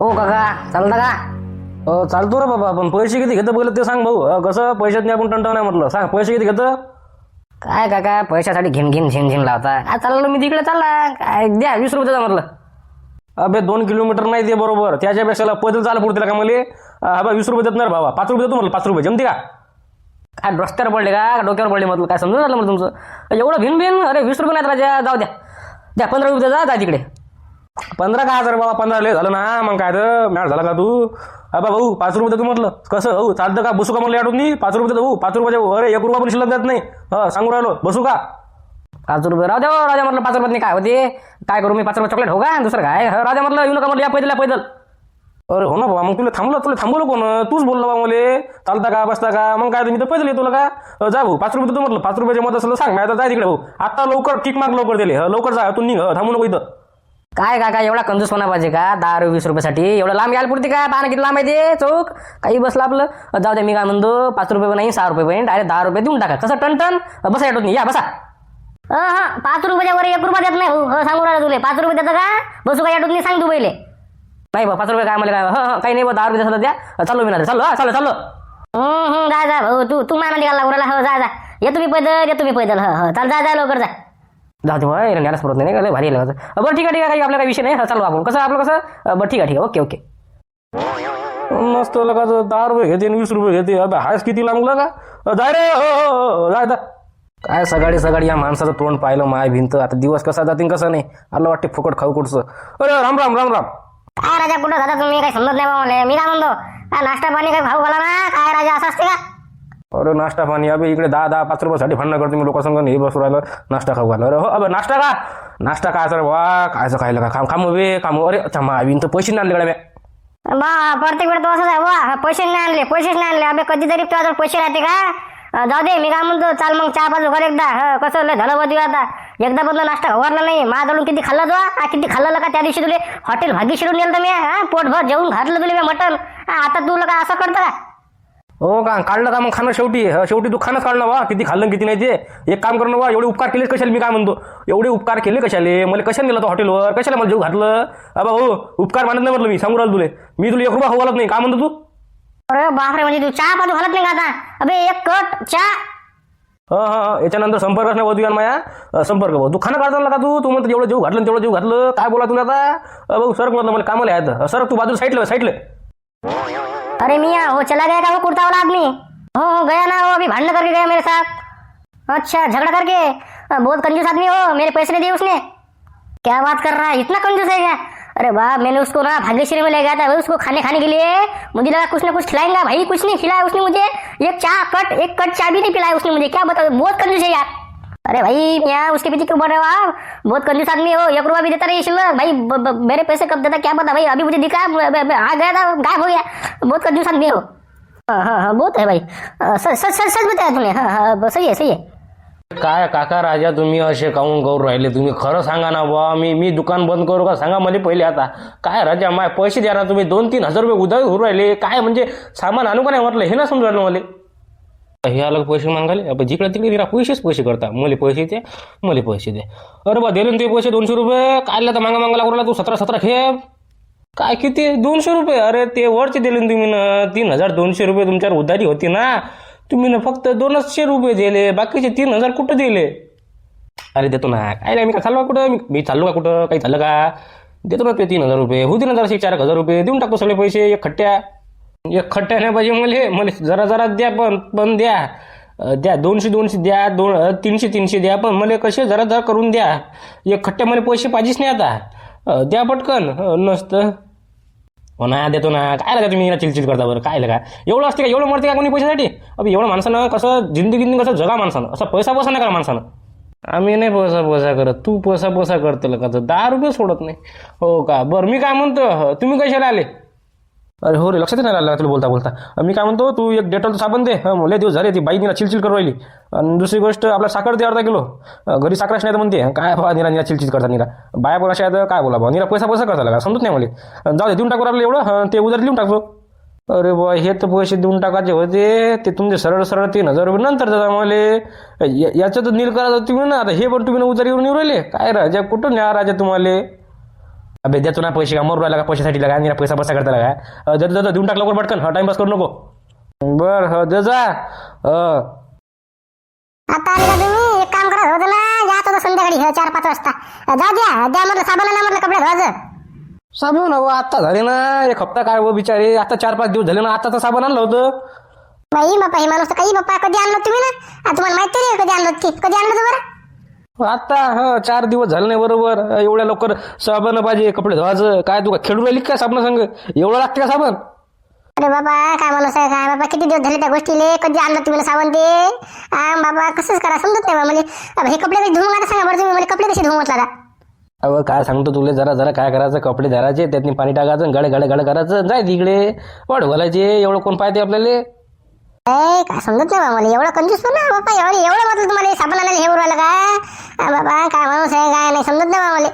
ओ काका चालता का? अ, चालतो रे बाबा पण पैसे किती घेतं पहिलं ते सांग भाऊ. अ, कसं पैशात नाही आपण टंटन नाही म्हटलं. सांग पैसे किती घेतं? काय काका पैशासाठी घिन घिन झिन झिन लावता. काय चाललो मी तिकडे चालला. काय द्या वीस रुपये द्या म्हटलं. अबे दोन किलोमीटर नाही ते बरोबर. त्याच्यापेक्षा पैदल चाल पुढे का मला? हा बा वीस रुपये देत नाही रे बाबा पाच रुपये देतो म्हटलं पाच रुपये. जमते का? काय रस्त्यावर पडले का? का डोक्यावर पडले म्हटलं? काय समजून झालं म्हटलं तुमचं? एवढं भिन भिन अरे वीस रुपये नाही राजा. जाऊ द्या. द्या पंधरा रुपये जा जा तिकडे. पंधरा का हजार बाबा पंधरा लय झालं ना मग काय तर मॅच झाला का तू? अबा भाऊ पाच रुपये देतो म्हटलं. कसं भाऊ चालतं का? बसू का मला आठवून मी पाच रुपये भाऊ पाच रुपये अरे एक रुपया पण शिल्लक देत नाही. हा सांगू राहिलो. बसू का? पाच रुपये. राहू द्या हो, राजा म्हटलं पाच रुपयात काय होते? काय करू मी? पाच रुपये चॉकलेट हो का? दुसरं काय? हो, राजा म्हटलं येऊ नका म्हटलं या पैदल या पैदल. अरे हो ना बाबा मग तुला थांबलं तुला थांबवलं कोण? तूच बोलला बा मले. चालता का बसता का? मग काय मी तर पैदल येतो का? अ, जा भाऊ पाच रुपये देतो म्हटलं. पाच रुपयाचे मत असलं सांग मी आता जाय तिकडे भाऊ. आता लवकर किक मार्क लवकर दिले. हं, लवकर जा तू निघ. हं, थांबू नको इथं. काय काका एवढा कंजूस होणार पाहिजे का? दहा रुपये वीस रुपयासाठी. एवढं लांब यायला पुरते का पाहणं किती लांब आहे ते? चौक. काही बसलं आपलं. जाऊ द्या मी काय म्हणतो पाच रुपये पण नाही सहा रुपये पण डायरेक्ट दहा रुपये देऊन टाका. कसं टन टन? बसा येतो नाही या बसा. हा हा पाच रुपयाच्या वर एक रुपया देत नाही. हो हो, सांगू राहिला तुले. पाच रुपये देतं का? बसू का याटून नाही सांग तू पहिले. नाही बा पाच रुपये काय मला काय? हं, हं, काही नाही बा दहा रुपये झालं द्या चाललो मी ना चाललो हा चाललो चाललो. हम्म हम्म जा जा. भाऊ तू तू माना निघाला राहिला? हो जा जा. ये तुम्ही पैदल ये तुम्ही पैदल. हो हो चाल जा जा लवकर जा. जाऊ दे भाई न्यायलाच परत नाही लय भारी आहे लय. बरं ठीक आहे ठीक आहे काही आपला काही विषय नाही. हं, चालू आपण. कसं आपलं कसं? बरं ठीक आहे ठीक आहे. Okay okay. मस्त लगाचं दहा रुपये घेते आणि वीस रुपये घेते. अबे हायस किती लागलं का? जाय रे हो जाय जा काय सकाळी सकाळी या माणसाचं तोंड पाहिलं माय भिंत. आता दिवस कसा जातील कसं नाही. आलं वाटते फुकट खाऊ कुठचं. अरे राम राम राम राम. काय राजा कुठं जाता तुम्ही? काही समजत नाही बा मला मी काय म्हणतो? काय नाश्ता पाणी काही भाऊ घाला ना? काय राजा असं असते का? अरे नाश्ता पाणी. अबे इकडे दहा दहा पाच रुपयासाठी भांडणं करतो मी लोकांसंग. हे बसू राहिलं नाश्ता खाऊ घाल अरे हो अबे नाश्ता का नाश्ता काय सर वा कायचं खायला का खाम खाम बे काम अरे थांबा मा भिंत पैसे नाही आणले कडे बा. प्रत्येक वेळ तो असंच आहे वा पैसे नाही आणले पैसेच नाही आणले. अबे कधीतरी तुझ्याजवळ पैसे राहते का? अं, जाऊ दे मी काय म्हणतो चाल मग चहा पाच कर एकदा. हं, कसं लय झालं बदू आता. एकदा बदला नाश्ता वरला नाही. माझ्याकडून किती खाल्ला तो हा, किती खाल्लं का त्या दिवशी तुले? हॉटेल भाग्यश्रीहून नेलं मी हा? पोटभर जेवून घातलं तुला मी मटन आता तुला का असं करतं का? हो का? काढलं का मग खाणं शेवटी? हं, शेवटी तू खाणंच काढलं वा किती खाल्लं किती नाही ते? एक काम करणं वा एवढे उपकार केलेच कशाला? मी काय म्हणतो? एवढे उपकार केले कशाले? मला कशाला नेलं तो हॉटेलवर कशाला मला जेव घातलं? अबा हो उपकार मानत नाही म्हटलं मी. सांगू राहिलो तुले. मी तुला एक रुपया हवालत नाही. काय म्हणतो तू? अरे बापरे म्हणजे तू चहा पाजू घालत नाही का आता? अबे एक कट चहा. हा हा हा. याच्यानंतर संपर्कच नाही वधू माया. अं, संपर्क भाऊ तू खाणं काढताना का तू? तू म्हणतो जेवढं जेव घातलं तेवढं जेव घातलं. काय बोला तुला आता? अ, भाऊ सर म्हटलं मला कामाला आहे सर तू बाजूला साईडले साईडले. अरे मियाँ वो चला गया था वो कुर्ता वाला आदमी? हो हो गया ना वो अभी भांडण करके गया मेरे साथ। अच्छा झगड़ा करके? हाँ, बहुत कंजूस आदमी हो मेरे पैसे नहीं दिए उसने। क्या बात कर रहा है इतना कंजूस है क्या? अरे वाह मैंने उसको ना भाग्यश्री में ले गया था भाई उसको खाने खाने के लिए। मुझे लगा कुछ ना कुछ खिलाएँगा भाई कुछ नहीं खिलाया उसने मुझे। एक चाय कट एक कट चाय भी नहीं पिलाया उसने मुझे। क्या बता बहुत कंजूस है यार। अरे भाई यहाँ उसके पीछे क्यों बढ़ रहे हो आप? बहुत कंजूस आदमी हो एक रुपया भी देता रही शिल्लक भाई ब, ब, मेरे पैसे कब देता क्या पता? भाई अभी मुझे दिखा ब- ब- आ गया था गायब हो गया। बहुत कंजूस आदमी हो। हाँ हाँ हाँ बहुत है भाई। सच सच सच बताया तुमने। हाँ हाँ सही है सही है। काय काका राजा तुम्ही असे काऊन करू राहिले? तुम्ही खरं सांगा ना बुवा मी मी दुकान बंद करू का? सांगा मला पहिले आता. काय राजा माय पैसे द्या ना तुम्ही दोन तीन हजार रुपये उधारी होऊ राहिले. काय म्हणजे सामान आणू का नाही म्हटलं? हे ना समजू राहिलं मला. हे अलग पैसे मागाले आपण जिकडे तिकडे तिला पैसेच पैसे करता. मले पैसे दे मले पैसे दे. अरे बा दिले ना ते पैसे दोनशे रुपये. काढले तर मागा मागा लागला तू. सतरा सतरा खे काय किती? दोनशे रुपये. अरे ते वरचे दिले ना तुम्ही ना. तीन हजार दोनशे रुपये तुमच्यावर उधारी होती ना. तुम्ही ना फक्त दोनशे रुपये दिले. बाकीचे तीन हजार कुठं दिले? अरे देतो ना. काय नाही मी काय चाललो का कुठं? मी- चाललो का कुठं? काही चाललं का? देतो ना ते तीन हजार रुपये. होती ना जराशे चार हजार रुपये. देऊन टाकतो सगळे पैसे. एक खट्ट्या. एक खट्ट्या नाही पाहिजे मला मला जरा जरा द्या पण पण द्या. द्या. दोनशे दोनशे द्या. दोन तीनशे तीनशे द्या. पण मला कसे जरा जरा करून द्या. एक खट्ट्या मला पैसे पाहिजेच नाही आता. द्या पटकन. नसतं. हो ना देतो ना. काय लागा तुम्ही चिलचिल करता बरं? काय लागा? एवढं असते का? एवढं मरते का कोणी पैशासाठी? अबे एवढं माणसानं कसं जिंदगीने कसं जगा माणसानं? असं पैसा पैसा नाही करा माणसानं. आम्ही नाही पैसा पैसा करत. तू पैसा पैसा करते का? दहा रुपये सोडत नाही. हो का? बरं मी काय म्हणतो? तुम्ही कशाला आले? अरे हो रे लक्षात नाही राहिला तुला बोलता बोलता. मी काय म्हणतो तू एक डेटॉल साबण दे. हं, लय दिवस झाले ती बाई निरा चिलचिल करू राहिली. आणि दुसरी गोष्ट आपला साखर दे अर्धा किलो. घरी साखरच नाही तर म्हणते काय बा निरा निरा चिलचिल करता निरा बाया पण अशा काय बोला बा निरा पैसा पैसा करता का समजत नाही मला. जाऊ दे देऊन टाकू आपलं एवढं ते उधार देऊन टाकतो. अरे बा हे तर पैसे देऊन टाकायचे होते ते तुमचे सरळ सरळ तीन हजार रुपये नंतर दादा मला. या- याचं तर नील करायचं तुम्ही ना आता हे पण तुम्ही ना उधार येऊन राहिले. काय राजा कुठं न्या राजा तुम्हाला? अबे देतो ना पैसे का मरू राहिला का पैशासाठी लागा आणि पैसा पैसा करता लागा. अं, देतो देतो देऊन टाक लवकर पटकन. हा टाइमपास करू नको. बर हो दे जा. आता आले का तुम्ही एक काम करा होतं ना याच होतं संध्याकाळी हे चार पाच वाजता. जाऊ द्या द्या म्हटलं साबण ना म्हटलं कपडे धुवायचं साबण हो आता झाले ना. एक हप्ता काय हो बिचारे. आता चार पाच दिवस झाले ना आता तर साबण आणलं होतं. बाई बाप्पा हे माणूस तर काही बाप्पा कधी आणलं तुम्ही ना? आ, तुम्हाला माहिती नाही कधी आणलं ते. कधी आणलं होतं बरं? आता ह चार दिवस झाले नाही बरोबर. एवढ्या लवकर साबण पाहिजे कपडे धुवायचं काय तू खेळून राहिली का साबण संग? एवढं लागते का साबण? अरे बाबा काय आहे काय बाबा किती दिवस झाले त्या गोष्टीले? कधी आणलं तुम्ही साबण ते? आ, बाबा कसंच करा समजत नाही म्हणजे हे कपडे कशी धुवून आता सांगा बरं तुम्ही म्हणजे कपडे कसे धुवून म्हटलं अहो काय सांगतो तुला जरा जरा काय करायचं कपडे धरायचे त्यातनी पाणी टाकायचं गळे गळे गळे करायचं जाय तिकडे. वाढ घालायचे एवढं कोण पाहते आपल्याला? काय समजत नाही मला एवढं कंजूस पण ना बाबा एवढं एवढं म्हटलं तुम्हाला हे साबण आणायला हे उरवायला का बाबा काय माणूस आहे काय नाही समजत नाही मला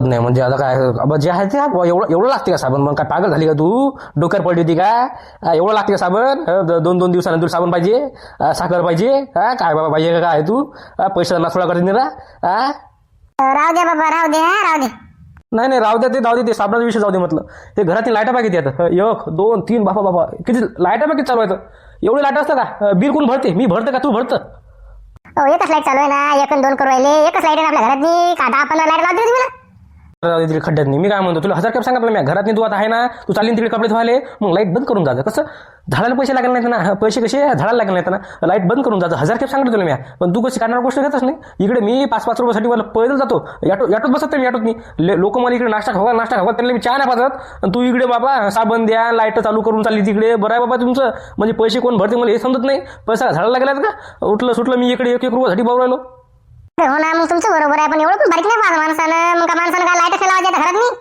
नाही म्हणजे आता काय अबा जे आहे ते हा, एवढं एवढं लागते का साबण? मग काय पागल झाली का तू? डोक्यावर पडली होती का? हा, एवढं लागते का साबण? ह, द- दोन दोन दिवसानंतर साबण पाहिजे? हा, साखर पाहिजे? हा काय बाबा पाहिजे का काय तू? हा, पैसा नासोडा करते ना हा राहू द्या बाबा राहू द्या राहू द्या. नाही नाही राहू द्या ते जाऊ दे ते साबणाचा विषय जाऊ दे म्हटलं. ते घरातील लाईटा पाहिजे आता एक दोन तीन बापा बाबा किती लाईटा किती चालू आहेत? एवढी लाट असतं का? बिल कोण भरते. मी भरतं का? तू भरतं. हो एकच लाइट चालू आहे ना. एक आणि दोन करू राहिले. एकच लाइट आहे ना आपल्या घरातली. का दहा पंधरा लाइट लावते तुम्ही ना तिकडे खड्ड्यात नाही. मी काय म्हणतो तुला हजार खेप सांगितलं मी. घरात तू आता आहे ना तू चालली तिकडे कपडे धुवाले मग लाइट बंद करून जा. कसं झाडाला पैसे लागले नाहीत ना. पैसे कसे? झाडाला लागले नाहीत ना. लाइट बंद करून जायचं हजार कप सांगितलं तुला मी. पण तू कशी काढणार गोष्ट घेतच नाही. इकडे मी पाच पाच रुपयासाठी मला पैदल जातो. याटो याटोत बसत मी याटोत मी लोक मला इकडे नाश्ता खावा नाश्ता खावा. त्यांना मी चहा नाही पाजत. आणि तू इकडे बाबा साबण द्या लाइट चालू करून चालली तिकडे. बरं आहे बाबा तुमचं. म्हणजे पैसे कोण भरते मला हे समजत नाही. पैसा झाडाला लागलात का? उठलं सुटलं मी इकडे एक एक रुपयासाठी भाऊ राहिलो. हो ना मग तुमचं बरोबर आहे पण एवढं पण बारीक नाही पाहा माणसानं. मग का माणसानं काय लाइट लावायची घरात मी?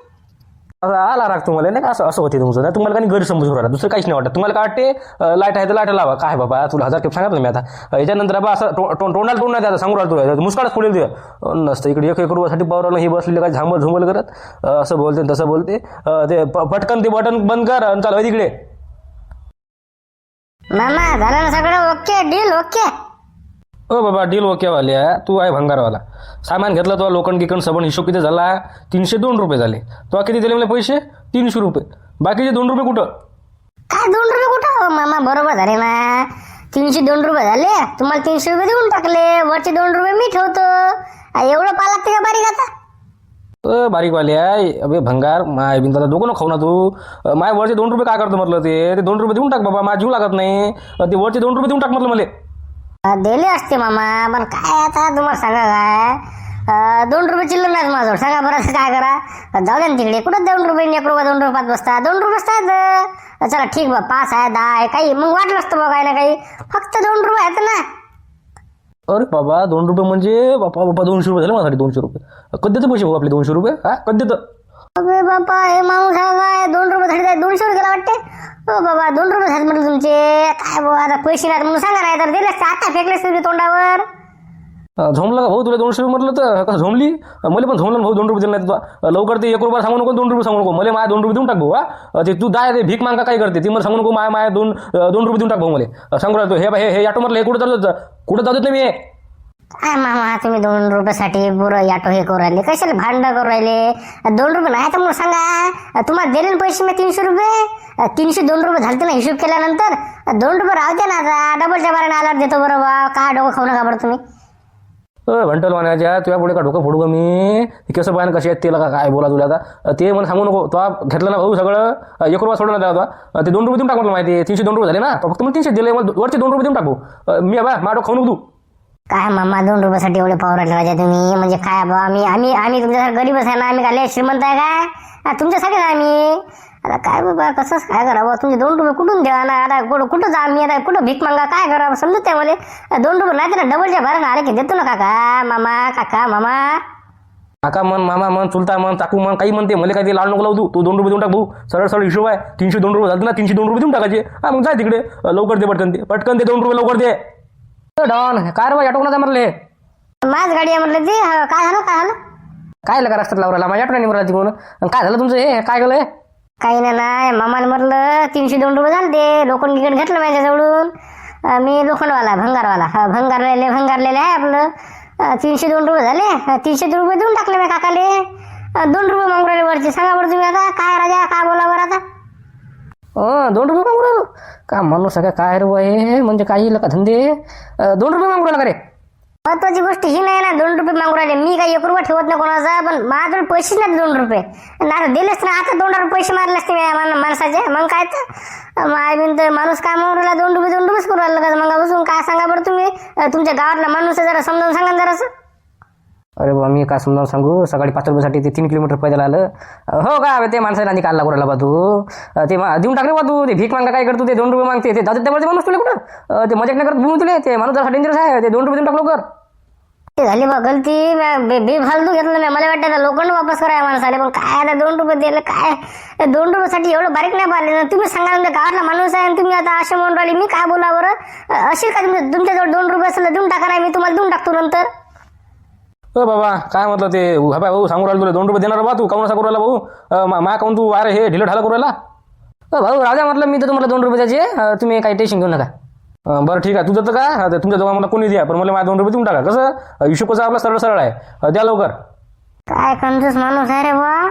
असं आला राग तुम्हाला नाही का? असं असं होते तुमचं. नाही तुम्हाला काही गैर समजून राहिला दुसरं काहीच नाही वाटत. तुम्हाला काय वाटते? लाइट आहे तर लाइट लावा. काय बाबा? तुला हजार खेप सांगितलं मी आता. अं, याच्यानंतर बाबा असं टो- टो- तोंडाला तोंड नाही आता सांगू राहिलो तुला. मुस्काळच पडेल तुझ्या. अं, नसतं. इकडे एक एक रुपयासाठी पावराला ही बसलेली काय झांबल झुंबल करत? अं, असं बोलते आणि तसं बोलते. अं, ते प- पटकन ते बटन बंद कर आणि चालू तिकडे. मामा झालं ना सगळं? Okay deal okay. ओ बाबा डील ओके वाल्या तू आहे भंगारवाला. सामान घेतलं तो लोखंड गिकण सबण हिशोब किती झाला? तीनशे दोन रुपये झाले. तो किती दिले मला पैसे? तीनशे रुपये. बाकीचे दोन रुपये कुठं? काय दोन रुपये कुठं? हो मामा बरोबर झाले ना. तीनशे दोन रुपये झाले. तुम्हाला तीनशे रुपये देऊन टाकले. वरचे दोन रुपये मी ठेवतो. आ, एवढं पाहा लागते का बारीक आता? अ, बारीकवाल्या अबे भंगार. माय बिन दादा दोघं खाऊ ना तू. अ, माय वरचे दोन रुपये काय करतो म्हटलं ते? ते दोन रुपये देऊन टाक बाबा. माझा जीव लागत नाही. अ, ते वरचे दोन रुपये देऊन टाक म्हटलं मला. दिले असते मामा पण काय आता तुम्हाला सांगा काय? दोन रुपये चिल्लर नाही माझं सांगा बरं असं काय करा? जाऊ द्या तिकडे. कुठं दोन रुपये एक रुपये दोन रुपये पाच बसता? दोन रुपये बसतात चला ठीक बा पाच आहे दहा आहे काही. मग वाटलं असतं बा ना काही. फक्त दोन रुपये आहेत ना. अरे बाबा दोन रुपये म्हणजे बापा बापा दोनशे रुपये झाले माझ्यासाठी दोनशे रुपये. कधी पैसे भाऊ आपले दोनशे रुपये? हा कधी अरे बाबा बापा हे माणूस आहे काय? दोन रुपये झाले काय? दोनशे रुपये गेला वाटते? हो बाबा दोन रुपये झाले म्हटलं तुमचे. काय बाबा आता पैसे नाही म्हणून सांगा नाही तर. दिले असते आता फेकले असते ते तोंडावर. अ, का भाऊ? तुला दोनशे रुपये म्हटलं तर. का झोमली? मला पण झोमलं ना भाऊ दोन रुपये दिले नाही तुला. लवकर ते एक रुपया सांगू नको दोन रुपये सांगू नको. मला माझ्या दोन रुपये देऊन टाक भाऊ हा. ते तू दाय ते भीक मांगा काय करते? ती मला सांगू नको माया माया दोन दोन रुपये देऊन टाक भाऊ मला. अ, सांगू राहतो हे बा, हे हे ऑटो म्हटलं हे कुठं चालत कुठं चालत नाही मी? काय मामा तुम्ही दोन रुपयासाठी पुरं याटो हे करू राहिले? कशाला भांडण करू राहिले? दोन रुपये नाही तर मग सांगा. तुम्हाला दिले ना पैसे मी तीनशे रुपये? तीनशे दोन रुपये झालते ना हिशोब केल्यानंतर? दोन रुपये राहू ना आता. डबलच्या बाराने आल्यावर देतो बरं बा. काय डोकं खाऊ नका बरं तुम्ही. भंटल म्हणायच्या तुझ्या पुढे का डोकं फोडू का मी? कसं पाहिजे कसे आहेत तेला का काय बोला तुला आता? ते मला सांगू नको. तो घेतलं ना भाऊ सगळं. एक रुपया सोडून होता. ते दोन रुपये देऊन टाकू माहिती तीनशे दोन रुपये झाले ना? फक्त मग तीनशे दिले. मग वरचे दोन रुपये देऊन टाकू. मी बा माझं खाऊ नको तू. काय मामा दोन रुपयासाठी एवढे पावर राहिले राजा तुम्ही? म्हणजे काय बा आम्ही आम्ही आम्ही तुमच्यासारखं गरीबच आहे ना आम्ही काय श्रीमंत आहे काय? तुमच्यासाठी ना आम्ही. आता काय बाबा कसंच काय करावं तुमचे दोन रुपये कुठून द्या ना? आता कुठं कुठं जा आम्ही? आता कुठं भीक मागा काय करावं? समजत आहे मला. दोन रुपये नाही तर डबलच्या भरानं आले की देतो ना काका. मामा काका मामा. काका मन मामा मन चुलता मन चाकू मन काही म्हणते मला काही ते लाल नको लावू तू. तू दोन रुपये देऊन टाक भाऊ. सरळ सरळ हिशोब आहे. तीनशे दोन रुपये झालं ना तीनशे दोन रुपये देऊन टाकायचे. हा मग जाय तिकडे. लवकर दे पटकन ते. पटकन दे दोन रुपये लवकर दे. डॉन. काय रे ऑटो कोणाचा म्हणले माझ गाडी आहे म्हटलं ते. हा, काय झालं काय झालं? काय लगा रस्त्यात लावला माझ्या ऑटो नाही तिकडून. आणि काय झालं तुमचं हे? काय गेलं काही नाही ना मामाला म्हटलं तीनशे दोन रुपये झाले ते. लोखंड गिकट घेतलं माझ्याजवळून. अं, मी लोखंडवाला भंगारवाला. हा भंगारलेले भंगारलेले आहे आपलं. अं, तीनशे दोन रुपये झाले. अं, तीनशे दोन रुपये देऊन टाकले मी काकाले. अं, दोन रुपये मागून राहिले वरचे. सांगा बरं तुम्ही आता काय राजा काय बोला बरं आता? दोन रुपये मागू राहिलो. का माणूस सगळं का काय रे बुवा हे? म्हणजे काही का धंदे? दोन रुपये मागू राहिला का रे? महत्वाची गोष्ट ही नाही ना दोन रुपये मागू राहिले. मी काही एक रुपये ठेवत नाही कोणाचा पण माझ्याकडे पैसेच नाही दोन रुपये. नाही दिलेच ना आता दोन रुपये पैसे मारले असते माणसाचे. मग काय तर? तर माणूस काय म्हणून राहिला दोन रुपये दोन रुपयेच करू राहिला का मग बसून काय सांगा बरं तुम्ही? तुमच्या गावातला माणूस आहे जरा समजावून सांगा जरासं. अरे बा मी काय समजावून सांगू? सकाळी पाच रुपयासाठी ते तीन किलोमीटर पैदल आलं. हो का? ते माणसाला आधी काढला राहिला बा तू. ते मा- देऊन टाकले बा तू. ते भीक मागा काय करतो? ते दोन रुपये मागते. ते जाऊ त्यामध्ये माणूस तुला कुठं? ते मजाक नाही करत बोलून तुले. ते माणूस जरा डेंजरस आहे. ते दोन रुपये देऊन टाकलो कर ते झाली बा गलती. म्या बे बेफालतू घेतलं नाही. मला वाटतं लोखंड वापस कराय माणसाला. पण काय आता दोन रुपये दिले काय? दोन रुपयासाठी एवढं बारीक नाही पाहिले. ना तुम्ही सांगा ना, तुमच्या गावातला माणूस आहे आणि तुम्ही आता असे म्हणून राहिले. मी काय बोला बरं अं, असेल का तुमच्या तुमच्याजवळ दोन रुपये असेल तर देऊन टाका नाही मी तुम्हाला देऊन टाकतो नंतर. हो बाबा काय म्हटलं ते? हा बाय भाऊ सांगू राहिलो तुला. दोन रुपये देणार बा तू. काऊन असा करू राहिला भाऊ. अं, मा- मा काऊन तू अरे हे ढिलं ढाला करू राहिला? अं, भाऊ राजा म्हटलं मी तर तुम्हाला दोन रुपये द्यायचे. अं, तुम्ही काही टेन्शन घेऊ नका. अं, बरं ठीक आहे. तुझं तर काय? हा, ते तुमच्या जवळ मला कोणी द्या पण मला माझ्या दोन रुपये देऊन टाका. कसं? अं, हिशोब कसा आपला सरळ सरळ आहे? अं, द्या लवकर. काय कंजूस माणूस आहे रे बा